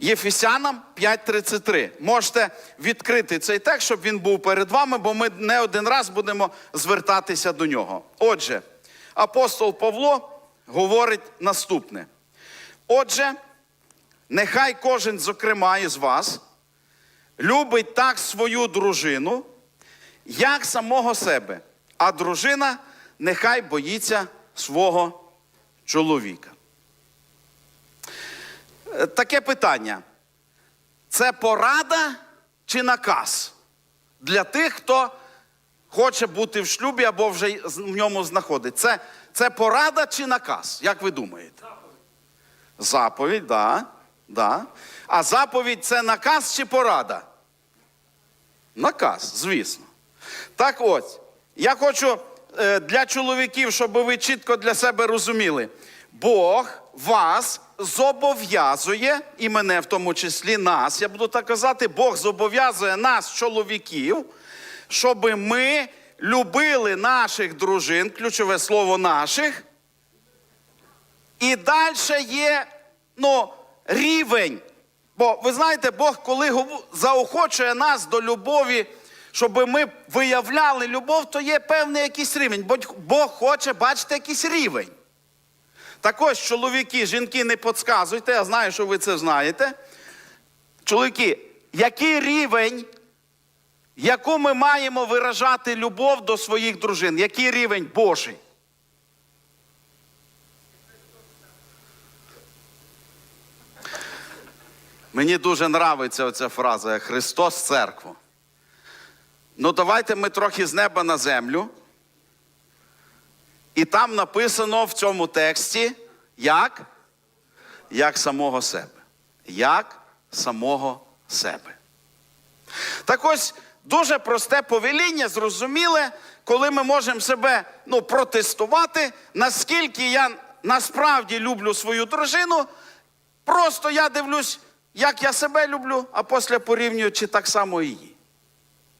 Єфесянам 5.33. Можете відкрити цей текст, щоб він був перед вами, бо ми не один раз будемо звертатися до нього. Отже, апостол Павло говорить наступне. Отже, нехай кожен, зокрема, із вас любить так свою дружину, як самого себе, а дружина нехай боїться свого чоловіка. Е, Таке питання. Це порада чи наказ для тих, хто хоче бути в шлюбі або вже в ньому знаходиться? Це, це порада чи наказ? Як ви думаєте? Заповідь, да, да. А заповідь це наказ чи порада? Наказ, звісно. Так ось, я хочу е, для чоловіків, щоб ви чітко для себе розуміли, Бог вас зобов'язує, і мене в тому числі нас, я буду так казати, Бог зобов'язує нас, чоловіків, щоб ми любили наших дружин, ключове слово наших, і далі є ну, рівень. Бо ви знаєте, Бог, коли заохочує нас до любові, щоб ми виявляли любов, то є певний якийсь рівень. Бо Бог хоче бачити якийсь рівень. Так ось, чоловіки, жінки, не підказуйте, я знаю, що ви це знаєте. Чоловіки, який рівень, яку ми маємо виражати любов до своїх дружин? Який рівень Божий? Мені дуже нравиться оця фраза Христос церкву. Ну, давайте ми трохи з неба на землю. І там написано в цьому тексті, як? Як самого себе. Як самого себе. Так ось дуже просте повеління, зрозуміле, коли ми можемо себе ну, протестувати, наскільки я насправді люблю свою дружину. Просто я дивлюсь, як я себе люблю, а після порівнюю, чи так само її.